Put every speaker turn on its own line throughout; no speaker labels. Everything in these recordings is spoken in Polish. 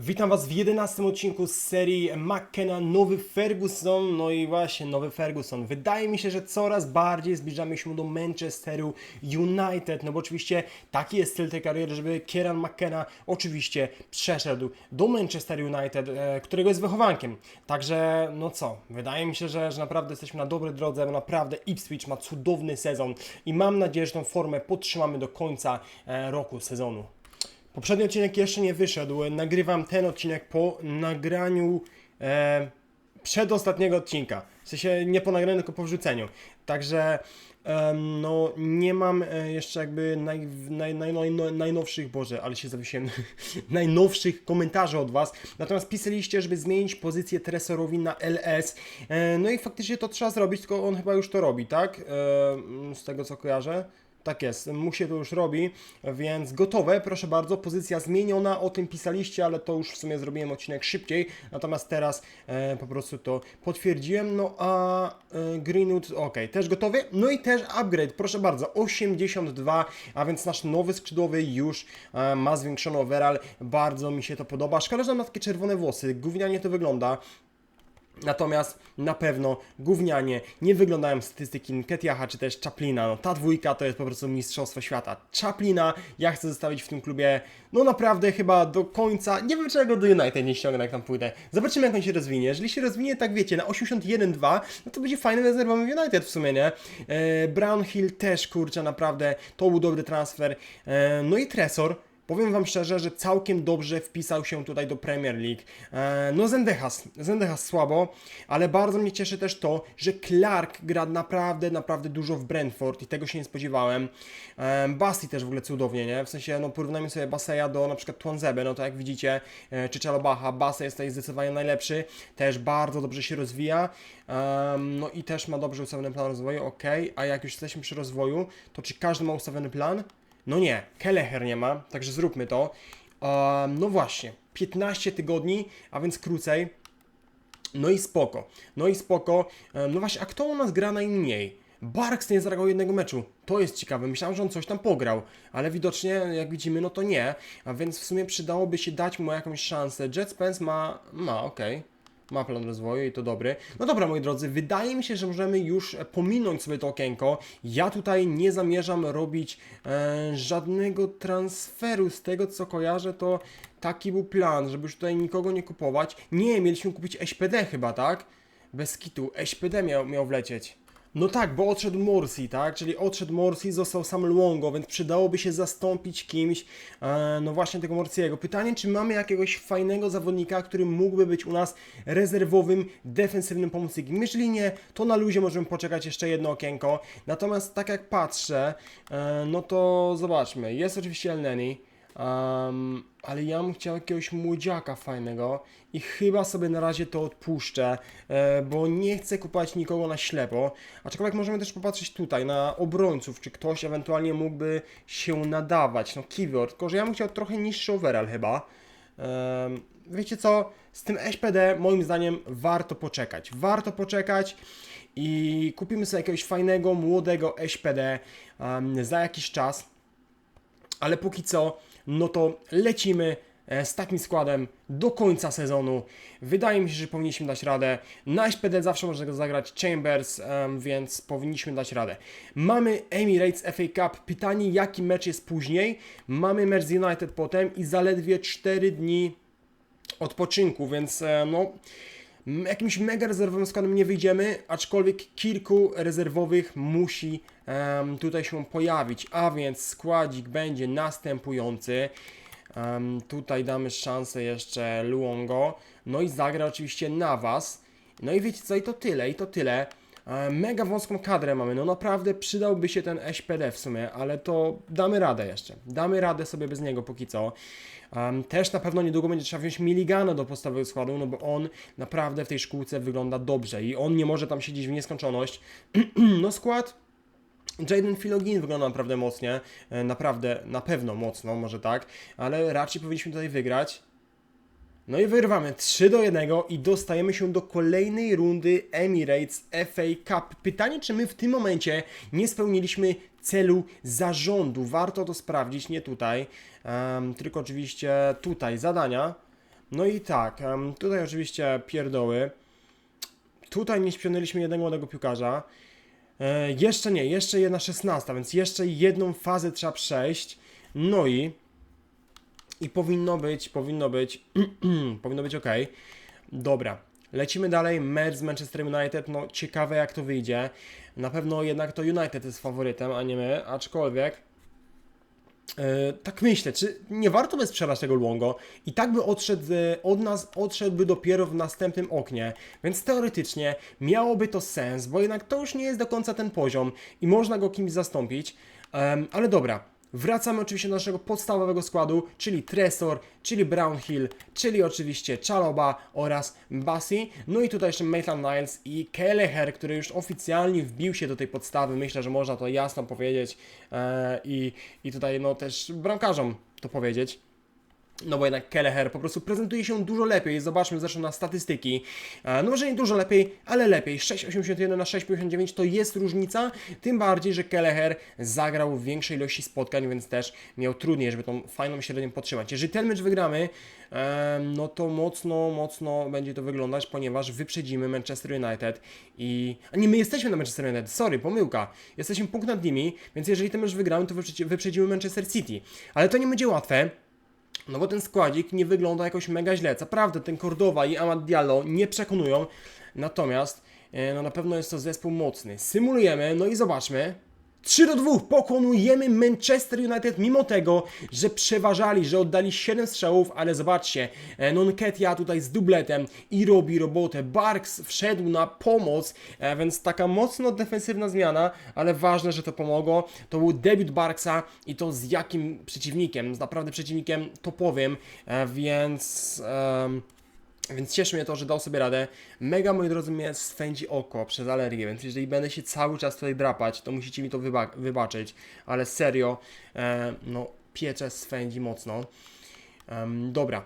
Witam Was w 11 odcinku z serii McKenna Nowy Ferguson. No i właśnie, Nowy Ferguson. Wydaje mi się, że coraz bardziej zbliżamy się do Manchesteru United. No bo oczywiście taki jest styl tej kariery, żeby Kieran McKenna oczywiście przeszedł do Manchester United, e, którego jest wychowankiem. Także, no co, wydaje mi się, że, że naprawdę jesteśmy na dobrej drodze, bo naprawdę Ipswich ma cudowny sezon i mam nadzieję, że tą formę podtrzymamy do końca e, roku sezonu. Poprzedni odcinek jeszcze nie wyszedł. Nagrywam ten odcinek po nagraniu e, przedostatniego odcinka. W sensie nie po nagraniu, tylko po wrzuceniu. Także em, no nie mam e, jeszcze jakby naj, naj, naj, naj, najnowszych, Boże, ale się zawiesiłem, najnowszych komentarzy od Was. Natomiast pisaliście, żeby zmienić pozycję Tresorowi na LS. E, no i faktycznie to trzeba zrobić, tylko on chyba już to robi, tak? E, z tego co kojarzę. Tak jest, mu się to już robi, więc gotowe, proszę bardzo, pozycja zmieniona, o tym pisaliście, ale to już w sumie zrobiłem odcinek szybciej, natomiast teraz e, po prostu to potwierdziłem, no a e, Greenwood, ok, też gotowy, no i też upgrade, proszę bardzo, 82, a więc nasz nowy skrzydłowy już e, ma zwiększony overall, bardzo mi się to podoba, szkoda, że ma takie czerwone włosy, gównianie to wygląda, Natomiast na pewno gównianie nie wyglądają statystyki Nketiaha czy też Chaplina. No, ta dwójka to jest po prostu mistrzostwo świata. Chaplina ja chcę zostawić w tym klubie, no naprawdę chyba do końca. Nie wiem czego do United nie ściągnę jak tam pójdę. Zobaczymy jak on się rozwinie. Jeżeli się rozwinie tak wiecie na 81-2, no to będzie fajny rezerwowy United w sumie, nie? E, Brown Hill też kurczę naprawdę to był dobry transfer. E, no i Tresor. Powiem Wam szczerze, że całkiem dobrze wpisał się tutaj do Premier League. E, no Zendechas, Zendechas słabo, ale bardzo mnie cieszy też to, że Clark gra naprawdę, naprawdę dużo w Brentford i tego się nie spodziewałem. E, Basti też w ogóle cudownie, nie? W sensie, no porównajmy sobie Baseja do na przykład Twanzebe, no to jak widzicie, e, czy Czalobacha, Basej jest tutaj zdecydowanie najlepszy, też bardzo dobrze się rozwija. No i też ma dobrze ustawiony plan rozwoju, ok, a jak już jesteśmy przy rozwoju, to czy każdy ma ustawiony plan? No nie, Kelleher nie ma, także zróbmy to. Um, no właśnie, 15 tygodni, a więc krócej. No i spoko, no i spoko. Um, no właśnie, a kto u nas gra najmniej? Barks nie zagrał jednego meczu. To jest ciekawe. Myślałem, że on coś tam pograł, ale widocznie, jak widzimy, no to nie. A więc w sumie przydałoby się dać mu jakąś szansę. Jet Spence ma, ma, okej. Okay ma plan rozwoju i to dobry. No dobra, moi drodzy, wydaje mi się, że możemy już pominąć sobie to okienko. Ja tutaj nie zamierzam robić e, żadnego transferu. Z tego co kojarzę, to taki był plan, żeby już tutaj nikogo nie kupować. Nie, mieliśmy kupić SPD chyba, tak? Bez kitu. SPD miał, miał wlecieć. No tak, bo odszedł Morsi, tak? Czyli odszedł Morsi, został sam Luongo, więc przydałoby się zastąpić kimś, e, no właśnie tego Morsiego. Pytanie, czy mamy jakiegoś fajnego zawodnika, który mógłby być u nas rezerwowym, defensywnym pomocnikiem? Jeżeli nie, to na luzie możemy poczekać jeszcze jedno okienko. Natomiast tak jak patrzę, e, no to zobaczmy. Jest oczywiście El Neni. Um, ale ja bym chciał jakiegoś młodziaka fajnego i chyba sobie na razie to odpuszczę, e, bo nie chcę kupować nikogo na ślepo. Aczkolwiek możemy też popatrzeć tutaj na obrońców, czy ktoś ewentualnie mógłby się nadawać. No Kiwior, tylko że ja bym chciał trochę niższy overall chyba. E, wiecie co, z tym SPD moim zdaniem warto poczekać. Warto poczekać i kupimy sobie jakiegoś fajnego, młodego SPD um, za jakiś czas. Ale póki co no to lecimy e, z takim składem do końca sezonu. Wydaje mi się, że powinniśmy dać radę. Na SPD zawsze można zagrać Chambers, więc powinniśmy dać radę. Mamy Emirates FA Cup. Pytanie, jaki mecz jest później. Mamy mecz z United potem i zaledwie 4 dni odpoczynku, więc e, no jakimś mega rezerwowym składem nie wyjdziemy, aczkolwiek kilku rezerwowych musi um, tutaj się pojawić, a więc składzik będzie następujący. Um, tutaj damy szansę jeszcze Luongo, no i zagra oczywiście na was. No i wiecie co, i to tyle, i to tyle. Mega wąską kadrę mamy, no naprawdę przydałby się ten SPD w sumie, ale to damy radę jeszcze. Damy radę sobie bez niego póki co. Um, też na pewno niedługo będzie trzeba wziąć Miligana do podstawowego składu, no bo on naprawdę w tej szkółce wygląda dobrze i on nie może tam siedzieć w nieskończoność. no skład Jaden Filogin wygląda naprawdę mocnie, e, naprawdę, na pewno mocno, może tak, ale raczej powinniśmy tutaj wygrać. No i wyrwamy 3 do 1 i dostajemy się do kolejnej rundy Emirates FA Cup. Pytanie, czy my w tym momencie nie spełniliśmy celu zarządu. Warto to sprawdzić, nie tutaj, um, tylko oczywiście tutaj zadania. No i tak, em, tutaj oczywiście pierdoły. Tutaj nie śpionęliśmy jednego młodego piłkarza. E, jeszcze nie, jeszcze jedna szesnasta, więc jeszcze jedną fazę trzeba przejść. No i i powinno być, powinno być, powinno być ok. Dobra, lecimy dalej. Mecz z Manchester United, no ciekawe jak to wyjdzie. Na pewno jednak to United jest faworytem, a nie my, aczkolwiek e, tak myślę, czy nie warto by sprzedać tego Luongo i tak by odszedł e, od nas, odszedłby dopiero w następnym oknie, więc teoretycznie miałoby to sens, bo jednak to już nie jest do końca ten poziom i można go kimś zastąpić, Em, ale dobra. Wracamy oczywiście do naszego podstawowego składu, czyli Tresor, czyli Brownhill, czyli oczywiście Chaloba oraz Bassi. No i tutaj jeszcze Maitland Niles i Kelleher, który już oficjalnie wbił się do tej podstawy. Myślę, że można to jasno powiedzieć e, i, i tutaj no też bramkarzom to powiedzieć. No bo jednak Kelleher po prostu prezentuje się dużo lepiej. Zobaczmy zresztą na statystyki. E, No może nie dużo lepiej, ale lepiej. 6,81 na 6,59 to jest różnica. Tym bardziej, że Kelleher zagrał w większej ilości spotkań, więc też miał trudniej, żeby tą fajną średnią podtrzymać. Jeżeli ten mecz wygramy, e, no to mocno, mocno będzie to wyglądać, ponieważ wyprzedzimy Manchester United i... A nie, my jesteśmy na Manchester United, sorry, pomyłka. Jesteśmy punkt nad nimi, więc jeżeli ten mecz wygramy, to wyprzedzi- wyprzedzimy Manchester City. Ale to nie będzie łatwe. No bo ten składzik nie wygląda jakoś mega źle. Co prawda ten Cordoba i Amad Diallo nie przekonują, natomiast e, no na pewno jest to zespół mocny. Symulujemy, no i zobaczmy. 3 do 2 pokonujemy Manchester United mimo tego, że przeważali, że oddali 7 strzałów, ale zobaczcie, e, Nonketia tutaj z dubletem i robi robotę. Barks wszedł na pomoc, e, więc taka mocno defensywna zmiana, ale ważne, że to pomogło. To był debiut Barksa i to z jakim przeciwnikiem, z naprawdę przeciwnikiem topowym, e, więc... em, więc cieszy mnie to, że dał sobie radę. Mega, moi drodzy, mnie swędzi oko przez alergię, więc jeżeli będę się cały czas tutaj drapać, to musicie mi to wyba- wybaczyć. Ale serio, e, no, piecze swędzi mocno. Em, dobra.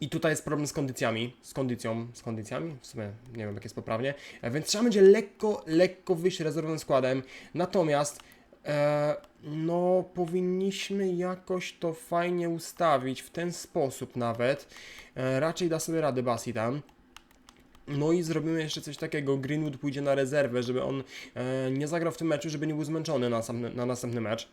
I tutaj jest problem z kondycjami, z kondycją, z kondycjami, w sumie nie wiem jak jest poprawnie, e, więc trzeba będzie lekko, lekko wyjść rezerwowym składem, natomiast e, no powinniśmy jakoś to fajnie ustawić, w ten sposób nawet, e, raczej da sobie radę Basi tam. No i zrobimy jeszcze coś takiego, Greenwood pójdzie na rezerwę, żeby on e, nie zagrał w tym meczu, żeby nie był zmęczony na następny, na następny mecz.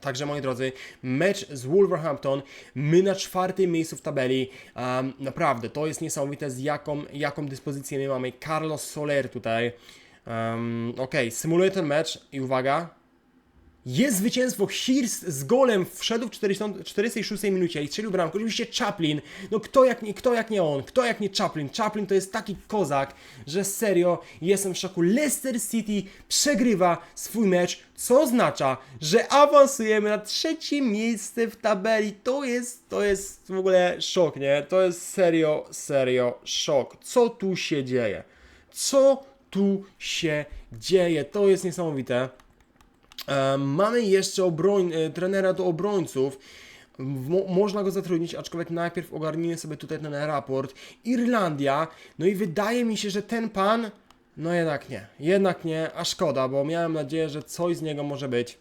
Także moi drodzy, mecz z Wolverhampton, my na czwartym miejscu w tabeli. Um, naprawdę, to jest niesamowite z jaką, jaką dyspozycję my mamy. Carlos Soler tutaj. Um, ok, symuluję ten mecz i uwaga. Jest zwycięstwo, Hirst z golem wszedł w 40, 46 minucie i strzelił bramkę. Oczywiście Chaplin, no kto jak, nie, kto jak nie on, kto jak nie Chaplin. Chaplin to jest taki kozak, że serio jestem w szoku. Leicester City przegrywa swój mecz, co oznacza, że awansujemy na trzecie miejsce w tabeli. To jest, to jest w ogóle szok, nie? To jest serio, serio szok. Co tu się dzieje? Co tu się dzieje? To jest niesamowite. Mamy jeszcze obroń, e, trenera do obrońców. Mo można go zatrudnić, aczkolwiek najpierw ogarnijmy sobie tutaj ten raport. Irlandia, no i wydaje mi się, że ten pan, no jednak nie, jednak nie, a szkoda, bo miałem nadzieję, że coś z niego może być.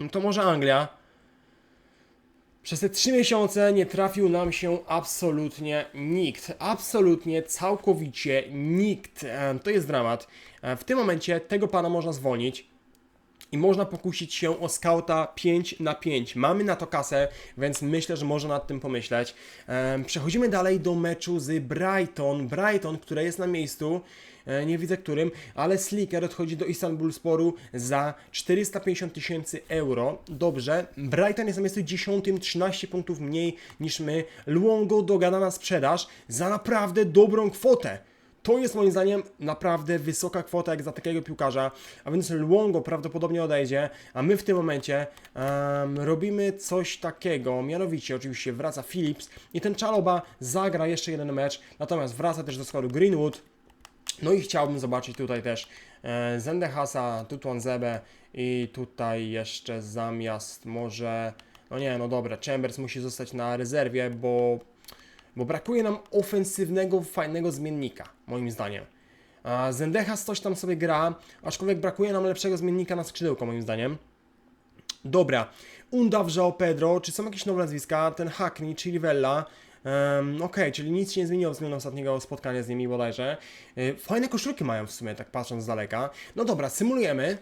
No To może Anglia. Przez te trzy miesiące nie trafił nam się absolutnie nikt. Absolutnie, całkowicie nikt. To jest dramat. E, W tym momencie tego pana można zwolnić i można pokusić się o skauta 5 na 5. Mamy na to kasę, więc myślę, że można nad tym pomyśleć. Przechodzimy dalej do meczu z Brighton. Brighton, które jest na miejscu, e, nie widzę którym, ale Slicker odchodzi do Istanbulsporu za 450 tysięcy euro. Dobrze, Brighton jest na miejscu 10, 13 punktów mniej niż my. Luongo dogada na sprzedaż za naprawdę dobrą kwotę. To jest moim zdaniem naprawdę wysoka kwota jak za takiego piłkarza, a więc Luongo prawdopodobnie odejdzie, a my w tym momencie em, robimy coś takiego, mianowicie oczywiście wraca Phillips i ten Czaloba zagra jeszcze jeden mecz, natomiast wraca też do składu Greenwood, no i chciałbym zobaczyć tutaj też e, Zendehasa, Tutuan Zebe i tutaj jeszcze zamiast może, no nie, no dobra, Chambers musi zostać na rezerwie, bo bo brakuje nam ofensywnego, fajnego zmiennika, moim zdaniem. A Zendechas coś tam sobie gra, aczkolwiek brakuje nam lepszego zmiennika na skrzydełko, moim zdaniem. Dobra, Unda Wrzao Pedro, czy są jakieś nowe nazwiska? Ten Hackney czy Rivella? Um, Okej, czyli nic się nie zmieniło względem ostatniego spotkania z nimi bodajże. Yy, fajne koszulki mają w sumie, tak patrząc z daleka. No dobra, symulujemy.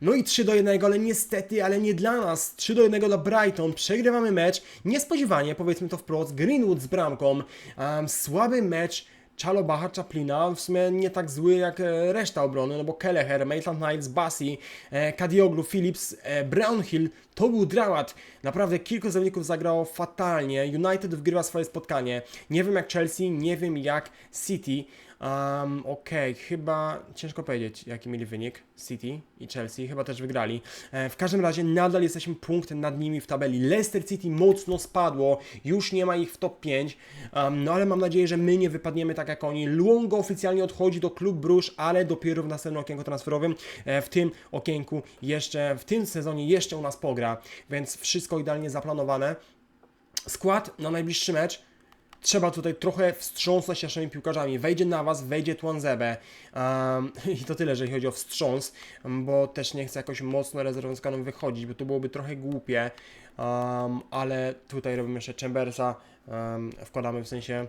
No i 3 do 1, ale niestety, ale nie dla nas. 3 do 1 dla Brighton. Przegrywamy mecz. Niespodziewanie, powiedzmy to wprost. Greenwood z bramką. Um, słaby mecz. Czalobacha, Chaplina, w sumie nie tak zły jak e, reszta obrony, no bo Kelleher, Maitland Knights, Bassi, e, Kadioglu, Phillips, e, Brownhill, to był dramat. Naprawdę kilku zawodników zagrało fatalnie. United wygrywa swoje spotkanie. Nie wiem jak Chelsea, nie wiem jak City. Um, Okej, chyba ciężko powiedzieć, jaki mieli wynik City i Chelsea, chyba też wygrali. E, w każdym razie nadal jesteśmy punkt nad nimi w tabeli. Leicester City mocno spadło, już nie ma ich w top 5, um, no ale mam nadzieję, że my nie wypadniemy tak jak oni. Luongo oficjalnie odchodzi do Klub Bruges, ale dopiero w następnym okienku transferowym. E, w tym okienku jeszcze, w tym sezonie jeszcze u nas pogra, więc wszystko idealnie zaplanowane. Skład na najbliższy mecz trzeba tutaj trochę wstrząsnąć naszymi piłkarzami. Wejdzie na was, wejdzie Twanzebe. Um, I to tyle, jeżeli chodzi o wstrząs, bo też nie chcę jakoś mocno składem wychodzić, bo to byłoby trochę głupie. Um, ale tutaj robimy jeszcze Chambersa, um, wkładamy w sensie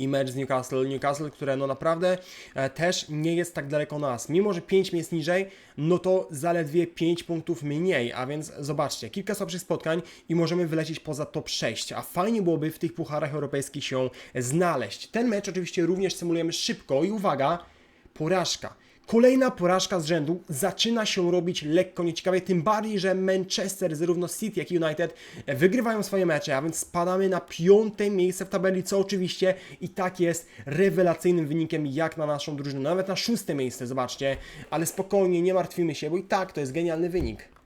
i mecz z Newcastle. Newcastle, które no naprawdę e, też nie jest tak daleko nas. Mimo, że 5 miejsc niżej, no to zaledwie 5 punktów mniej, a więc zobaczcie, kilka słabszych spotkań i możemy wylecieć poza top 6, a fajnie byłoby w tych pucharach europejskich się znaleźć. Ten mecz oczywiście również symulujemy szybko i uwaga, porażka. Kolejna porażka z rzędu zaczyna się robić lekko nieciekawie, tym bardziej, że Manchester, zarówno City, jak i United wygrywają swoje mecze, a więc spadamy na piąte miejsce w tabeli, co oczywiście i tak jest rewelacyjnym wynikiem jak na naszą drużynę, nawet na szóste miejsce, zobaczcie, ale spokojnie, nie martwimy się, bo i tak to jest genialny wynik.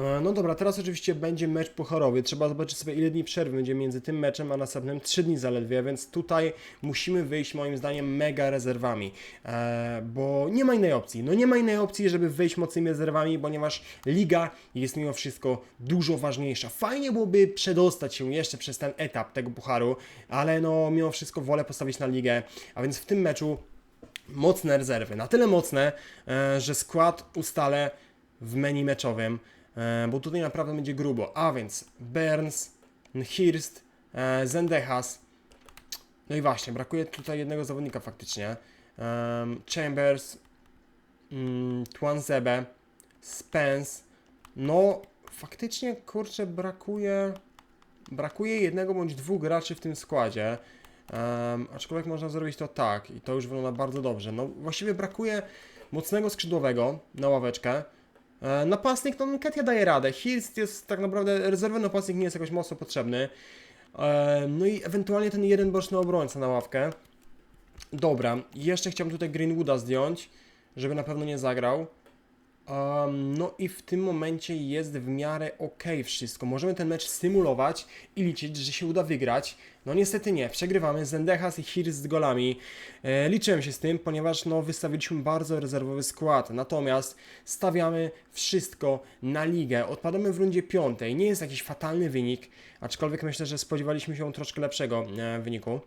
E, No dobra, teraz oczywiście będzie mecz pucharowy. Trzeba zobaczyć sobie, ile dni przerwy będzie między tym meczem a następnym. Trzy dni zaledwie, więc tutaj musimy wyjść moim zdaniem mega rezerwami, e, bo nie ma innej opcji. No nie ma innej opcji, żeby wyjść mocnymi rezerwami, ponieważ liga jest mimo wszystko dużo ważniejsza. Fajnie byłoby przedostać się jeszcze przez ten etap tego pucharu, ale no mimo wszystko wolę postawić na ligę, a więc w tym meczu mocne rezerwy. Na tyle mocne, e, że skład ustalę w menu meczowym, bo tutaj naprawdę będzie grubo. A więc Burns, Hirst, e, Zendehas. No i właśnie, brakuje tutaj jednego zawodnika faktycznie. Em, Chambers, mm, Twanzebe, Spence. No, faktycznie, kurczę, brakuje brakuje jednego bądź dwóch graczy w tym składzie. Um, aczkolwiek można zrobić to tak i to już wygląda bardzo dobrze. No właściwie brakuje mocnego skrzydłowego na ławeczkę. E, napastnik, no Ketia daje radę. Hilst jest tak naprawdę, rezerwowy napastnik nie jest jakoś mocno potrzebny. E, no i ewentualnie ten jeden boczny obrońca na ławkę. Dobra, jeszcze chciałbym tutaj Greenwooda zdjąć, żeby na pewno nie zagrał. Um, no i w tym momencie jest w miarę ok wszystko. Możemy ten mecz symulować i liczyć, że się uda wygrać. No niestety nie, przegrywamy Zendechas i Hirs z golami. E, liczyłem się z tym, ponieważ no, wystawiliśmy bardzo rezerwowy skład. Natomiast stawiamy wszystko na ligę. Odpadamy w rundzie piątej. Nie jest jakiś fatalny wynik, aczkolwiek myślę, że spodziewaliśmy się troszkę lepszego e, wyniku.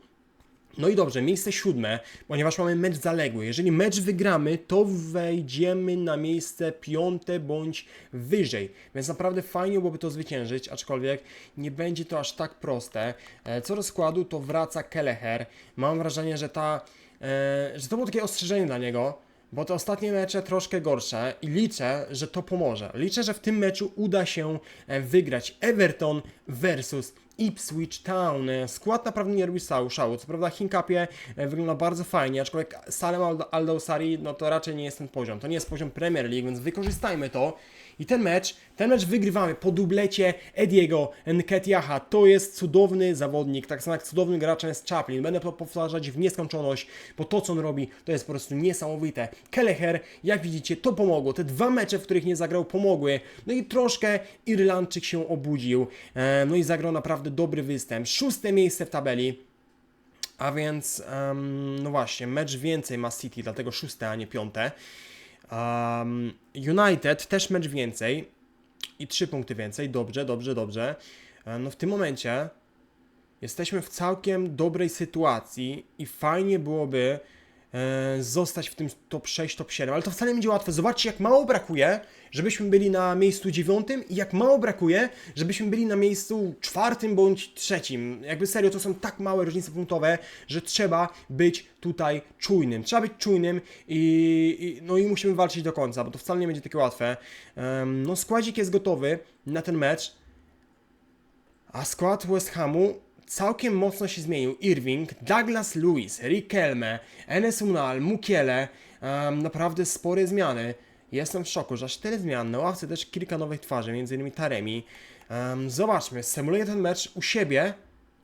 No i dobrze, miejsce siódme, ponieważ mamy mecz zaległy. Jeżeli mecz wygramy, to wejdziemy na miejsce piąte bądź wyżej. Więc naprawdę fajnie byłoby to zwyciężyć, aczkolwiek nie będzie to aż tak proste. E, Co do składu, to wraca Kelleher. Mam wrażenie, że ta, e, że to było takie ostrzeżenie dla niego. Bo te ostatnie mecze troszkę gorsze i liczę, że to pomoże. Liczę, że w tym meczu uda się e, wygrać Everton versus Ipswich Town. E, Skład naprawdę nie robi szału. Co prawda Hinkapie e, wygląda bardzo fajnie, aczkolwiek Salem Aldausari, no to raczej nie jest ten poziom. To nie jest poziom Premier League, więc wykorzystajmy to. I ten mecz, ten mecz wygrywamy po dublecie Ediego Nketiaha. To jest cudowny zawodnik, tak samo jak cudownym graczem jest Chaplin. Będę to powtarzać w nieskończoność, bo to co on robi, to jest po prostu niesamowite. Kelleher, jak widzicie, to pomogło. Te dwa mecze, w których nie zagrał, pomogły. No i troszkę Irlandczyk się obudził. E, No i zagrał naprawdę dobry występ. Szóste miejsce w tabeli. A więc, em, no właśnie, mecz więcej ma City, dlatego szóste, a nie piąte. Um, United też mecz więcej i trzy punkty więcej. Dobrze, dobrze, dobrze. E, No w tym momencie jesteśmy w całkiem dobrej sytuacji i fajnie byłoby zostać w tym top 6, top 7, ale to wcale nie będzie łatwe. Zobaczcie, jak mało brakuje, żebyśmy byli na miejscu dziewiątym i jak mało brakuje, żebyśmy byli na miejscu czwartym bądź trzecim. Jakby serio, to są tak małe różnice punktowe, że trzeba być tutaj czujnym. Trzeba być czujnym i, i no i musimy walczyć do końca, bo to wcale nie będzie takie łatwe. Em, no składzik jest gotowy na ten mecz. A skład West Hamu całkiem mocno się zmienił. Irving, Douglas Lewis, Riquelme, Enes Unal, Mukiele. Um, naprawdę spore zmiany. Jestem w szoku, że aż tyle zmian. Na ławce też kilka nowych twarzy, m.in. Taremi. Um, zobaczmy, symuluje ten mecz u siebie.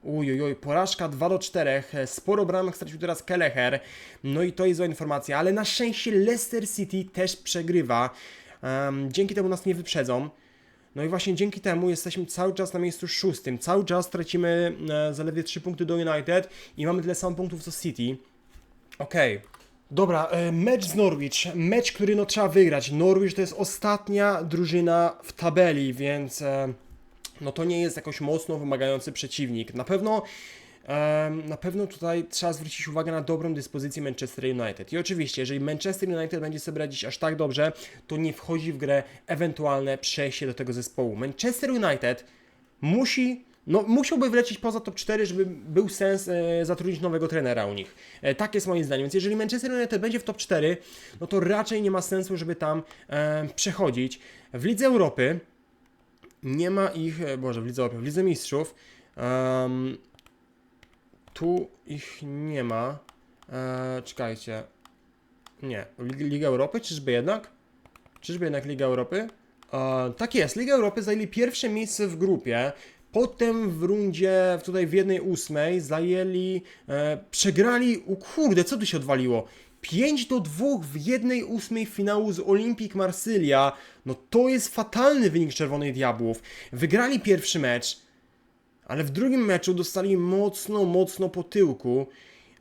Ujujuj, porażka 2 do 4, sporo bramek stracił teraz Keleher, no i to jest zła informacja, ale na szczęście Leicester City też przegrywa, um, dzięki temu nas nie wyprzedzą, no i właśnie dzięki temu jesteśmy cały czas na miejscu szóstym. Cały czas tracimy e, zaledwie 3 punkty do United i mamy tyle samo punktów co City. Okej. Dobra, e, mecz z Norwich. Mecz, który no trzeba wygrać. Norwich to jest ostatnia drużyna w tabeli, więc e, no to nie jest jakoś mocno wymagający przeciwnik. Na pewno Na pewno tutaj trzeba zwrócić uwagę na dobrą dyspozycję Manchester United. I oczywiście, jeżeli Manchester United będzie sobie radzić aż tak dobrze, to nie wchodzi w grę ewentualne przejście do tego zespołu. Manchester United musi, no musiałby wlecieć poza top 4, żeby był sens e, zatrudnić nowego trenera u nich. E, tak jest moim zdaniem. Więc jeżeli Manchester United będzie w top 4, no to raczej nie ma sensu, żeby tam e, przechodzić. W Lidze Europy nie ma ich, e, Boże, w Lidze Europy, w Lidze Mistrzów tu ich nie ma. Eee, czekajcie. Nie. Lig- Liga Europy? Czyżby jednak? Czyżby jednak Liga Europy? Eee, tak jest. Liga Europy zajęli pierwsze miejsce w grupie. Potem w rundzie, tutaj w jednej ósmej zajęli, e, przegrali, u kurde, co tu się odwaliło? 5 do 2 w jednej ósmej finału z Olympic Marsylia. No to jest fatalny wynik Czerwonych Diabłów. Wygrali pierwszy mecz, ale w drugim meczu dostali mocno, mocno po tyłku.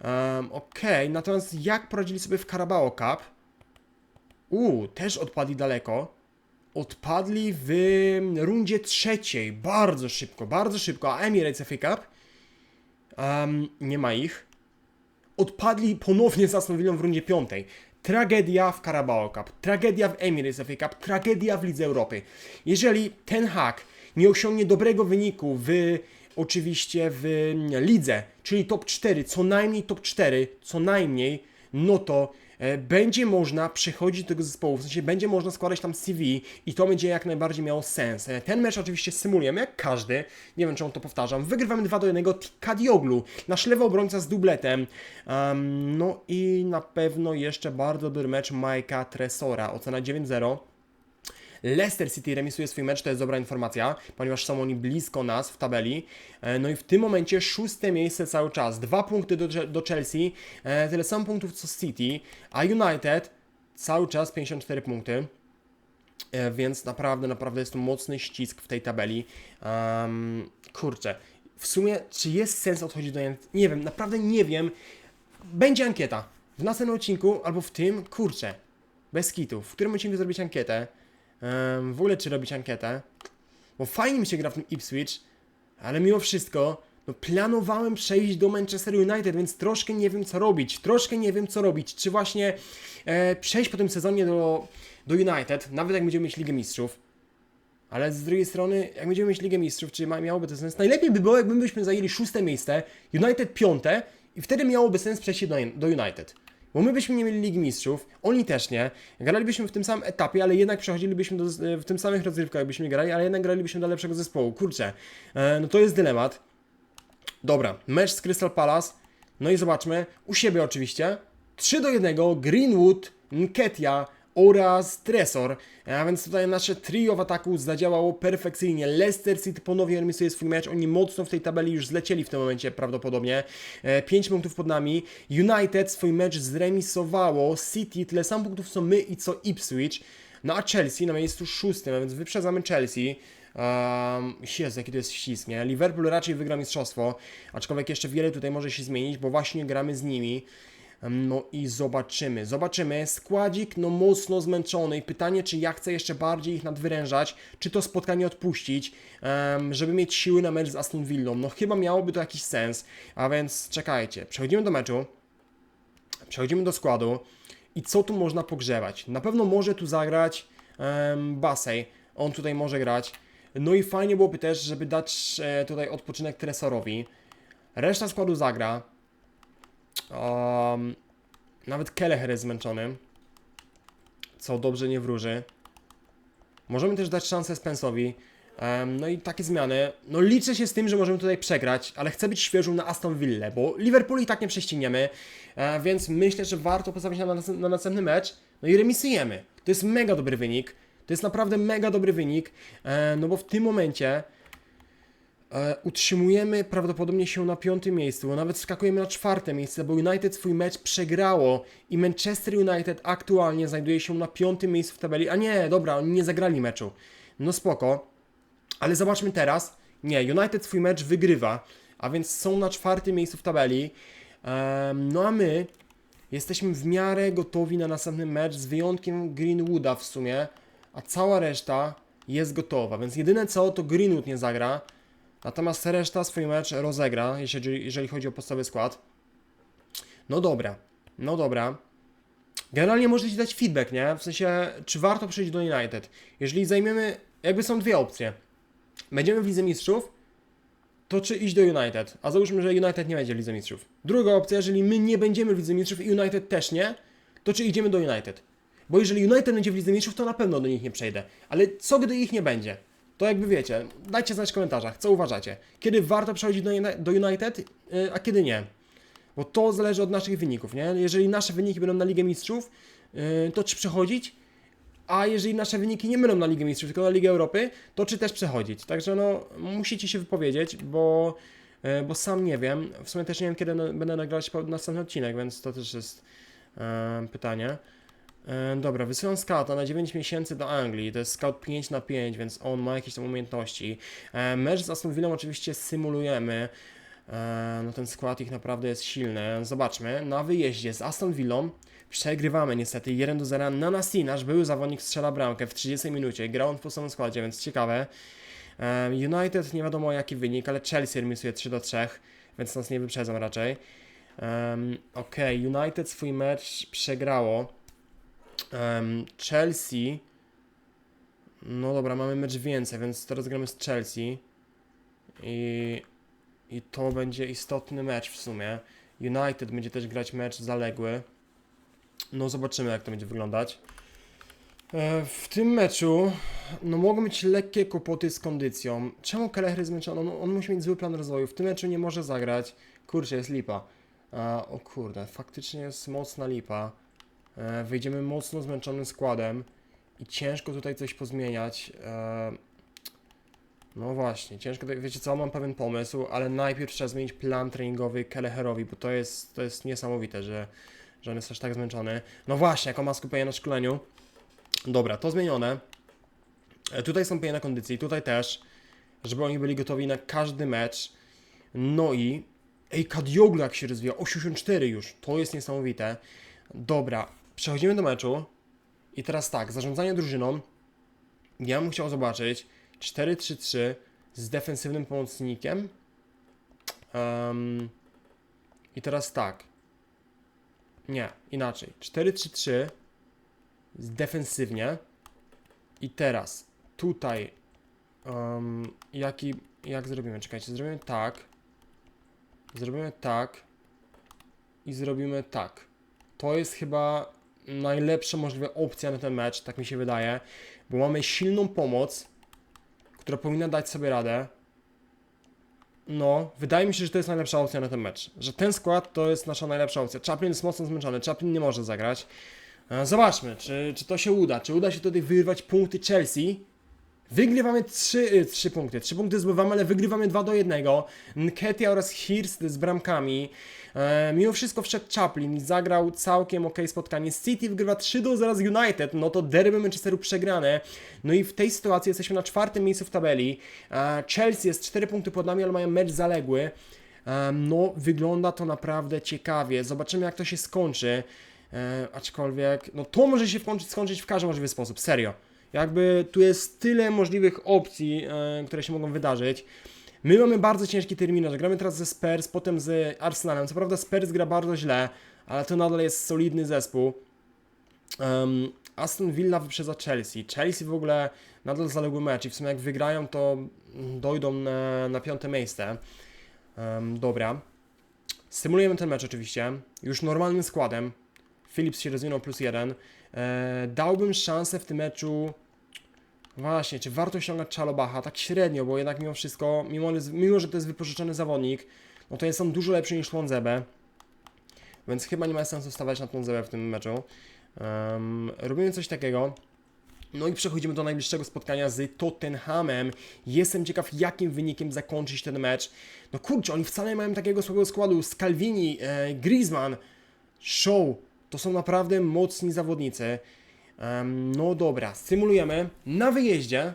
Um, Okej, natomiast jak poradzili sobie w Carabao Cup? Uuu, też odpadli daleko. Odpadli w rundzie trzeciej, bardzo szybko, bardzo szybko, a Emirates FA Cup? Um, nie ma ich. Odpadli ponownie z Aston w rundzie piątej. Tragedia w Carabao Cup, tragedia w Emirates FA Cup, tragedia w Lidze Europy. Jeżeli ten hack nie osiągnie dobrego wyniku w oczywiście w lidze, czyli top 4, co najmniej top 4, co najmniej, no to e, będzie można przechodzić do tego zespołu, w sensie będzie można składać tam CV i to będzie jak najbardziej miało sens. E, Ten mecz oczywiście symulujemy, jak każdy, nie wiem czemu to powtarzam, wygrywamy 2 do 1, Kadioglu, nasz lewy obrońca z dubletem, um, no i na pewno jeszcze bardzo dobry mecz Majka Tresora, ocena 9-0. Leicester City remisuje swój mecz, to jest dobra informacja, ponieważ są oni blisko nas w tabeli. E, No i w tym momencie szóste miejsce cały czas. Dwa punkty do, do Chelsea, e, tyle samo punktów co City, a United cały czas 54 punkty. E, Więc naprawdę, naprawdę jest to mocny ścisk w tej tabeli. Um, kurczę, w sumie, czy jest sens odchodzić do United? Nie wiem, naprawdę nie wiem. Będzie ankieta. W następnym odcinku, albo w tym, kurczę, bez kitów. W którym odcinku zrobić ankietę? Em, w ogóle czy robić ankietę? Bo fajnie mi się gra w tym Ipswich, ale mimo wszystko, no planowałem przejść do Manchester United, więc troszkę nie wiem co robić. Troszkę nie wiem co robić. Czy właśnie e, przejść po tym sezonie do, do United, nawet jak będziemy mieć Ligę Mistrzów. Ale z drugiej strony, jak będziemy mieć Ligę Mistrzów, czy miałoby to sens? Najlepiej by było, jakbyśmy zajęli szóste miejsce, United piąte i wtedy miałoby sens przejść do, do United. Bo my byśmy nie mieli Ligi Mistrzów, oni też nie. Gralibyśmy w tym samym etapie, ale jednak przechodzilibyśmy do, w tym samych rozgrywkach, jakbyśmy grali, ale jednak gralibyśmy do lepszego zespołu. Kurczę, e, no to jest dylemat. Dobra, mecz z Crystal Palace. No i zobaczmy, u siebie oczywiście. 3 do 1, Greenwood, Nketiah oraz Tresor. A więc tutaj nasze trio w ataku zadziałało perfekcyjnie. Leicester City ponownie remisuje swój mecz. Oni mocno w tej tabeli już zlecieli w tym momencie prawdopodobnie. 5 punktów pod nami. United swój mecz zremisowało. City tyle samo punktów co my i co Ipswich. No a Chelsea na miejscu szóstym, a więc wyprzedzamy Chelsea. Um, Jezu, jaki to jest ścisk, nie? Liverpool raczej wygra mistrzostwo, aczkolwiek jeszcze wiele tutaj może się zmienić, bo właśnie gramy z nimi. No i zobaczymy, zobaczymy. Składzik no mocno zmęczony pytanie, czy ja chcę jeszcze bardziej ich nadwyrężać, czy to spotkanie odpuścić, żeby mieć siły na mecz z Aston Villą. No chyba miałoby to jakiś sens, a więc czekajcie, przechodzimy do meczu. Przechodzimy do składu i co tu można pogrzewać? Na pewno może tu zagrać um, Basej, on tutaj może grać. No i fajnie byłoby też, żeby dać e, tutaj odpoczynek Tresorowi. Reszta składu zagra. Um, nawet Kelleher jest zmęczony, co dobrze nie wróży. Możemy też dać szansę Spence'owi. Em, no i takie zmiany. No liczę się z tym, że możemy tutaj przegrać, ale chcę być świeżą na Aston Villa, bo Liverpool i tak nie prześcigniemy, e, więc myślę, że warto postawić na, nas- na następny mecz. No i remisujemy. To jest mega dobry wynik. To jest naprawdę mega dobry wynik, e, no bo w tym momencie utrzymujemy prawdopodobnie się na piątym miejscu, nawet skakujemy na czwarte miejsce, bo United swój mecz przegrało i Manchester United aktualnie znajduje się na piątym miejscu w tabeli. A nie, dobra, oni nie zagrali meczu. No spoko. Ale zobaczmy teraz. Nie, United swój mecz wygrywa, a więc są na czwartym miejscu w tabeli. No a my jesteśmy w miarę gotowi na następny mecz, z wyjątkiem Greenwooda w sumie, a cała reszta jest gotowa. Więc jedyne co, to Greenwood nie zagra, natomiast reszta swój mecz rozegra, jeżeli, jeżeli chodzi o podstawowy skład. No dobra, no dobra. Generalnie możecie dać feedback, nie? W sensie, czy warto przejść do United. Jeżeli zajmiemy, jakby są dwie opcje. Będziemy w Lidze Mistrzów, to czy iść do United? A załóżmy, że United nie będzie w Lidze Mistrzów. Druga opcja, jeżeli my nie będziemy w Lidze Mistrzów i United też nie, to czy idziemy do United? Bo jeżeli United będzie w Lidze Mistrzów, to na pewno do nich nie przejdę. Ale co gdy ich nie będzie? To jakby wiecie, dajcie znać w komentarzach, co uważacie. Kiedy warto przechodzić do, Uni- do United, yy, a kiedy nie. Bo to zależy od naszych wyników, nie? Jeżeli nasze wyniki będą na Ligę Mistrzów, yy, to czy przechodzić? A jeżeli nasze wyniki nie będą na Ligę Mistrzów, tylko na Ligę Europy, to czy też przechodzić? Także no, musicie się wypowiedzieć, bo, e, bo sam nie wiem. W sumie też nie wiem, kiedy będę nagrywać po- następny odcinek, więc to też jest e, pytanie. E, dobra, wysyłam scouta na 9 miesięcy do Anglii. To jest scout 5 na 5, więc on ma jakieś tam umiejętności. E, mecz z Aston Villą oczywiście symulujemy. E, no ten skład ich naprawdę jest silny. Zobaczmy, na wyjeździe z Aston Villą Przegrywamy niestety 1 do 0 na Nasi, nasz były zawodnik strzela bramkę w 30 minucie, grał on w podstawowym składzie, więc ciekawe. United nie wiadomo jaki wynik, ale Chelsea remisuje 3 do 3, więc nas nie wyprzedzą raczej. Um, Okej, United swój mecz przegrało. Em, Chelsea. No dobra, mamy mecz więcej, więc teraz gramy z Chelsea. I, I to będzie istotny mecz w sumie. United będzie też grać mecz zaległy. No zobaczymy jak to będzie wyglądać. E, W tym meczu no mogą być lekkie kłopoty z kondycją. Czemu Kelleher jest zmęczony? On, on musi mieć zły plan rozwoju. W tym meczu nie może zagrać. Kurczę, jest lipa. A, o kurde, faktycznie jest mocna lipa. E, wyjdziemy mocno zmęczonym składem i ciężko tutaj coś pozmieniać. E, no właśnie, ciężko, wiecie co, mam pewien pomysł, ale najpierw trzeba zmienić plan treningowy Kelleherowi, bo to jest, to jest niesamowite, że, że on jest aż tak zmęczony. No właśnie, jak on ma skupienie na szkoleniu. Dobra, to zmienione. E, Tutaj są na kondycji, tutaj też, żeby oni byli gotowi na każdy mecz. No i, ej, Kadioglu jak się rozwija, 84 już, to jest niesamowite. Dobra, przechodzimy do meczu. I teraz tak, zarządzanie drużyną. Ja bym chciał zobaczyć 4-3-3 z defensywnym pomocnikiem. Em, I teraz tak. Nie, inaczej. 4-3-3 z defensywnie. I teraz tutaj um, jaki, jak zrobimy? Czekajcie, zrobimy tak. Zrobimy tak. I zrobimy tak. To jest chyba najlepsza możliwa opcja na ten mecz, tak mi się wydaje. Bo mamy silną pomoc, która powinna dać sobie radę. No, wydaje mi się, że to jest najlepsza opcja na ten mecz. Że ten skład to jest nasza najlepsza opcja. Chaplin jest mocno zmęczony, Chaplin nie może zagrać. E, Zobaczmy, czy, czy to się uda. Czy uda się tutaj wyrwać punkty Chelsea. Wygrywamy 3, 3 punkty. 3 punkty zdobywamy, ale wygrywamy 2 do 1. Nketiah oraz Hirst z bramkami. E, mimo wszystko wszedł Chaplin i zagrał całkiem ok spotkanie. City wygrywa 3 do 0 z United. No to derby Manchesteru przegrane. No i w tej sytuacji jesteśmy na czwartym miejscu w tabeli. E, Chelsea jest 4 punkty pod nami, ale mają mecz zaległy. E, no, wygląda to naprawdę ciekawie. Zobaczymy, jak to się skończy. Aczkolwiek, no to może się skończyć, skończyć w każdy możliwy sposób, serio. Jakby tu jest tyle możliwych opcji, e, które się mogą wydarzyć. My mamy bardzo ciężki terminarz. Gramy teraz ze Spurs, potem z Arsenalem. Co prawda Spurs gra bardzo źle, ale to nadal jest solidny zespół. Um, Aston Villa wyprzedza Chelsea. Chelsea w ogóle nadal zaległy mecz i w sumie jak wygrają, to dojdą na, na piąte miejsce. Um, dobra. Symulujemy ten mecz oczywiście. Już normalnym składem. Philips się rozwinął plus jeden. E, dałbym szansę w tym meczu. Właśnie, czy warto ściągać Czalobacha? Tak średnio, bo jednak mimo wszystko, mimo, mimo że to jest wypożyczony zawodnik, no to jest on dużo lepszy niż Tlonzebe. Więc chyba nie ma sensu stawać na Tlonzebe w tym meczu. Um, robimy coś takiego. No i przechodzimy do najbliższego spotkania z Tottenhamem. Jestem ciekaw, jakim wynikiem zakończyć ten mecz. No kurczę, oni wcale nie mają takiego słabego składu. Scalvini, e, Griezmann, Show. To są naprawdę mocni zawodnicy. Em, no dobra, symulujemy na wyjeździe.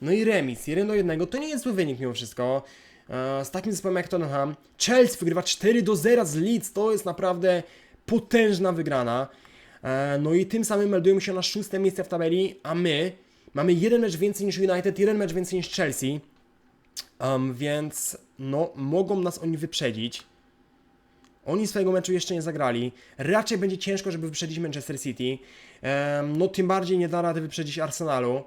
No i remis, 1 do 1. To nie jest zły wynik mimo wszystko. E, z takim zespołem jak Tottenham. Chelsea wygrywa 4 do 0 z Leeds. To jest naprawdę potężna wygrana. E, No i tym samym meldujemy się na szóste miejsce w tabeli, a my mamy jeden mecz więcej niż United, jeden mecz więcej niż Chelsea. Um, więc no, mogą nas oni wyprzedzić. Oni swojego meczu jeszcze nie zagrali. Raczej będzie ciężko, żeby wyprzedzić Manchester City. No tym bardziej nie da rady wyprzedzić Arsenalu.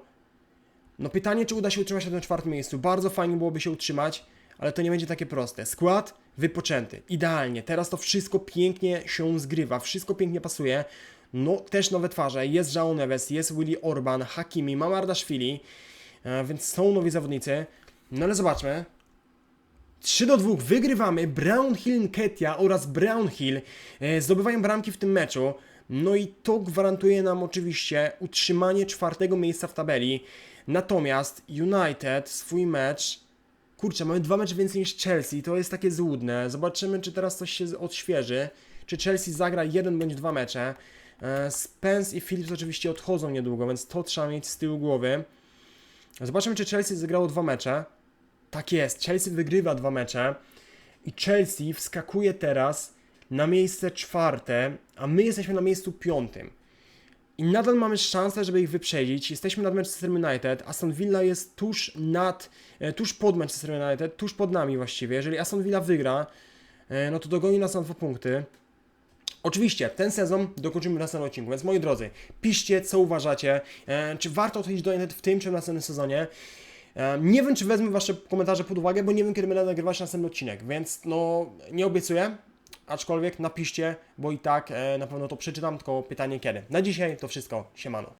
No pytanie, czy uda się utrzymać na tym czwartym miejscu. Bardzo fajnie byłoby się utrzymać, ale to nie będzie takie proste. Skład wypoczęty, idealnie. Teraz to wszystko pięknie się zgrywa, wszystko pięknie pasuje. No też nowe twarze, jest João Neves, jest Willy Orban, Hakimi, Mamardashvili, e, więc są nowi zawodnicy. No ale zobaczmy, 3 do 2 wygrywamy. Brownhill Ketia oraz Brownhill e, zdobywają bramki w tym meczu. No i to gwarantuje nam oczywiście utrzymanie czwartego miejsca w tabeli. Natomiast United swój mecz. Kurczę, mamy dwa mecze więcej niż Chelsea. To jest takie złudne. Zobaczymy, czy teraz coś się odświeży. Czy Chelsea zagra jeden bądź dwa mecze. E, Spence i Phillips oczywiście odchodzą niedługo, więc to trzeba mieć z tyłu głowy. Zobaczymy, czy Chelsea zagrało dwa mecze. Tak jest, Chelsea wygrywa dwa mecze i Chelsea wskakuje teraz na miejsce czwarte, a my jesteśmy na miejscu piątym. I nadal mamy szansę, żeby ich wyprzedzić. Jesteśmy nad Manchester United. Aston Villa jest tuż nad, e, tuż pod Manchester United, tuż pod nami właściwie. Jeżeli Aston Villa wygra, e, no to dogoni nas na dwa punkty. Oczywiście, ten sezon dokończymy w następnym odcinku, więc moi drodzy, piszcie, co uważacie, e, czy warto odchodzić do United w tym czy w następnym sezonie. E, Nie wiem, czy wezmę Wasze komentarze pod uwagę, bo nie wiem, kiedy będę nagrywać następny odcinek, więc no, nie obiecuję, aczkolwiek napiszcie, bo i tak e, na pewno to przeczytam, tylko pytanie kiedy. Na dzisiaj to wszystko, siemano.